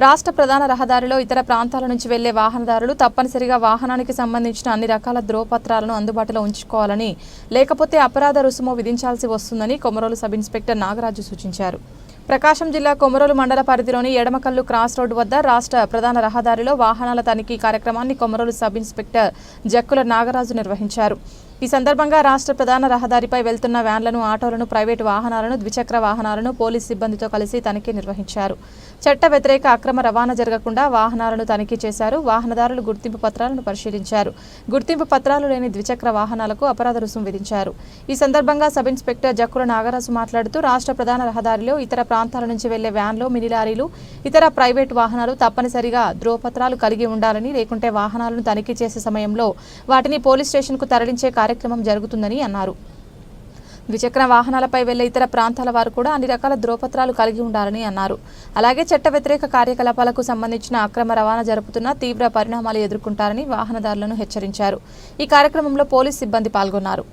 రాష్ట్ర ప్రధాన రహదారిలో ఇతర ప్రాంతాల నుంచి వెళ్ళే వాహనదారులు తప్పనిసరిగా వాహనానికి సంబంధించిన అన్ని రకాల ధ్రువపత్రాలను అందుబాటులో ఉంచుకోవాలని లేకపోతే అపరాధ రుసుము విధించాల్సి వస్తుందని కొమరోలు సబ్ ఇన్స్పెక్టర్ నాగరాజు సూచించారు. ప్రకాశం జిల్లా కొమరోలు మండల పరిధిలోని ఎడమకల్లు క్రాస్ రోడ్డు వద్ద రాష్ట్ర ప్రధాన రహదారిలో వాహనాల తనిఖీ కార్యక్రమాన్ని కొమరోలు సబ్ ఇన్స్పెక్టర్ జక్కుల నాగరాజు నిర్వహించారు. ఈ సందర్భంగా రాష్ట్ర ప్రధాన రహదారిపై వెళ్తున్న వ్యాన్లను ఆటోలను ప్రైవేటు వాహనాలను ద్విచక్ర వాహనాలను పోలీస్ సిబ్బందితో కలిసి తనిఖీ నిర్వహించారు. చట్ట వ్యతిరేక అక్రమ రవాణా జరగకుండా వాహనాలను తనిఖీ చేశారు. వాహనదారులు గుర్తింపు పత్రాలను పరిశీలించారు. గుర్తింపు పత్రాలు లేని ద్విచక్ర వాహనాలకు అపరాధ రుసుం విధించారు. ఈ సందర్భంగా సబ్ ఇన్స్పెక్టర్ జక్కుల నాగరాజు మాట్లాడుతూ రాష్ట్ర ప్రధాన రహదారిలో ఇతర ప్రాంతాల నుంచి వెళ్ళే వ్యాన్లు మినీ లారీలు ఇతర ప్రైవేటు వాహనాలు తప్పనిసరిగా ధ్రువపత్రాలు కలిగి ఉండాలని లేకుంటే వాహనాలను తనిఖీ చేసే సమయంలో వాటిని పోలీస్ స్టేషన్కు తరలించే కార్యక్రమం జరుగుతుందని అన్నారు. ద్విచక్ర వాహనాలపై వెళ్ళే ఇతర ప్రాంతాల వారు కూడా అన్ని రకాల ద్రోపత్రాలు కలిగి ఉండాలని అన్నారు. అలాగే చట్ట వ్యతిరేక కార్యకలాపాలకు సంబంధించిన అక్రమ రవాణా జరుపుతున్న తీవ్ర పరిణామాలు ఎదుర్కొంటారని వాహనదారులను హెచ్చరించారు. ఈ కార్యక్రమంలో పోలీస్ సిబ్బంది పాల్గొన్నారు.